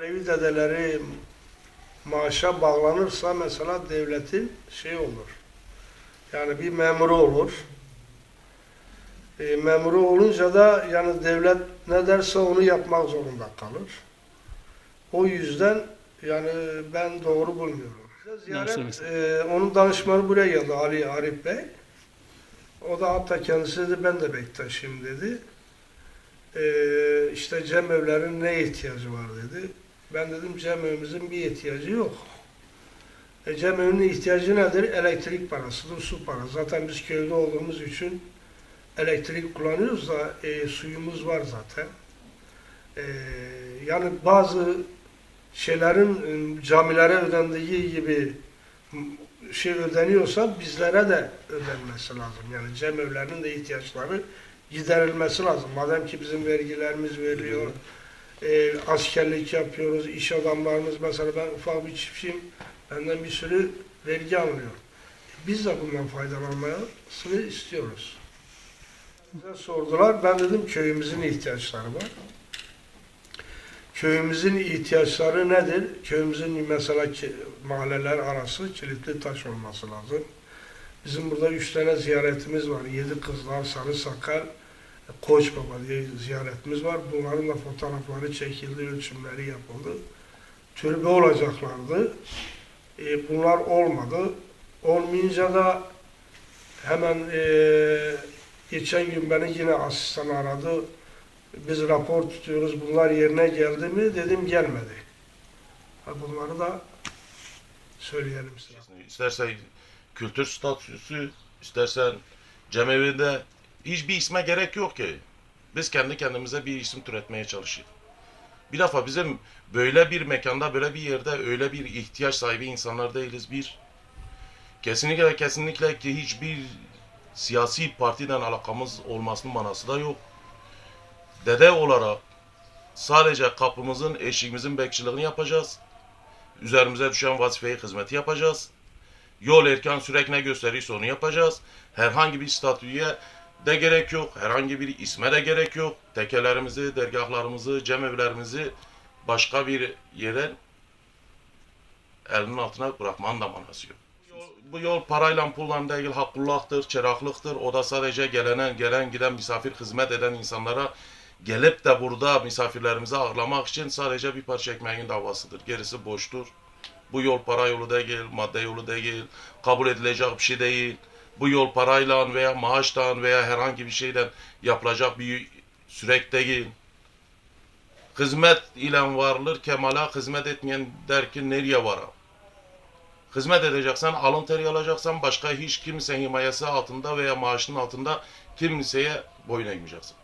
Alevi dedeleri maaşa bağlanırsa mesela devletin şey olur. Yani bir memuru olur. E, memuru olunca da yani devlet ne derse onu yapmak zorunda kalır. O yüzden yani ben doğru bulmuyorum. Ziyaret, e, onun danışmanı buraya geldi Ali Arif Bey. O da hatta kendisi dedi ben de Bektaş'ım dedi. E, işte cemevlerin ne ihtiyacı var dedi. Ben dedim cemevimizin bir ihtiyacı yok. E, cemevinin ihtiyacı nedir? Elektrik parasıdır, su parası. Zaten biz köyde olduğumuz için elektrik kullanıyoruz da e, suyumuz var zaten. E, yani bazı şeylerin e, camilere ödendiği gibi şey ödeniyorsa bizlere de ödenmesi lazım. Yani cemevlerinin de ihtiyaçları giderilmesi lazım. Madem ki bizim vergilerimiz veriliyor, e, askerlik yapıyoruz, iş adamlarımız mesela ben ufak bir çiftçiyim, benden bir sürü vergi alınıyor. Biz de bundan faydalanmayı istiyoruz. Bize sordular, ben dedim köyümüzün ihtiyaçları var. Köyümüzün ihtiyaçları nedir? Köyümüzün mesela ki, mahalleler arası kilitli taş olması lazım. Bizim burada üç tane ziyaretimiz var. Yedi Kızlar, Sarı Sakal, Koç Baba diye ziyaretimiz var. Bunların da fotoğrafları çekildi, ölçümleri yapıldı. Türbe olacaklardı. E, bunlar olmadı. Olmayınca da hemen e, geçen gün beni yine asistan aradı. Biz rapor tutuyoruz, bunlar yerine geldi mi? Dedim gelmedi. Ha, bunları da söyleyelim size. İstersen kültür statüsü, istersen cemevinde hiçbir isme gerek yok ki. Biz kendi kendimize bir isim türetmeye çalışıyoruz. Bir defa bizim böyle bir mekanda, böyle bir yerde öyle bir ihtiyaç sahibi insanlar değiliz. Bir, kesinlikle kesinlikle ki hiçbir siyasi partiden alakamız olmasının manası da yok. Dede olarak sadece kapımızın, eşiğimizin bekçiliğini yapacağız. Üzerimize düşen vazifeyi, hizmeti yapacağız. Yol erken sürek ne gösterirse onu yapacağız. Herhangi bir statüye de gerek yok. Herhangi bir isme de gerek yok. Tekelerimizi, dergahlarımızı, cemevlerimizi başka bir yere elinin altına bırakmanın da manası yok. Bu yol, bu yol parayla pulla değil, hakkullah'tır, çıraklıktır. O da sadece gelenen, gelen, giden misafir hizmet eden insanlara gelip de burada misafirlerimizi ağırlamak için sadece bir parça ekmeğin davasıdır. Gerisi boştur. Bu yol para yolu değil, madde yolu değil, kabul edilecek bir şey değil. Bu yol parayla veya maaşla veya herhangi bir şeyle yapılacak bir sürek değil. Hizmet ile varılır, kemala hizmet etmeyen der ki nereye varam? Hizmet edeceksen, alın teri alacaksan başka hiç kimse himayesi altında veya maaşının altında kimseye boyun eğmeyeceksin.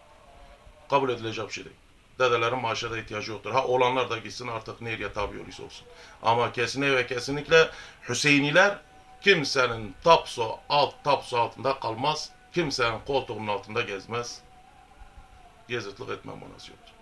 Kabul edilecek bir şey değil. Dedelerin maaşa da ihtiyacı yoktur. Ha olanlar da gitsin artık nereye tabi olursa olsun. Ama kesinlikle ve kesinlikle Hüseyiniler kimsenin tapso alt tapso altında kalmaz. Kimsenin koltuğunun altında gezmez. Gezitlik etmem manası yok.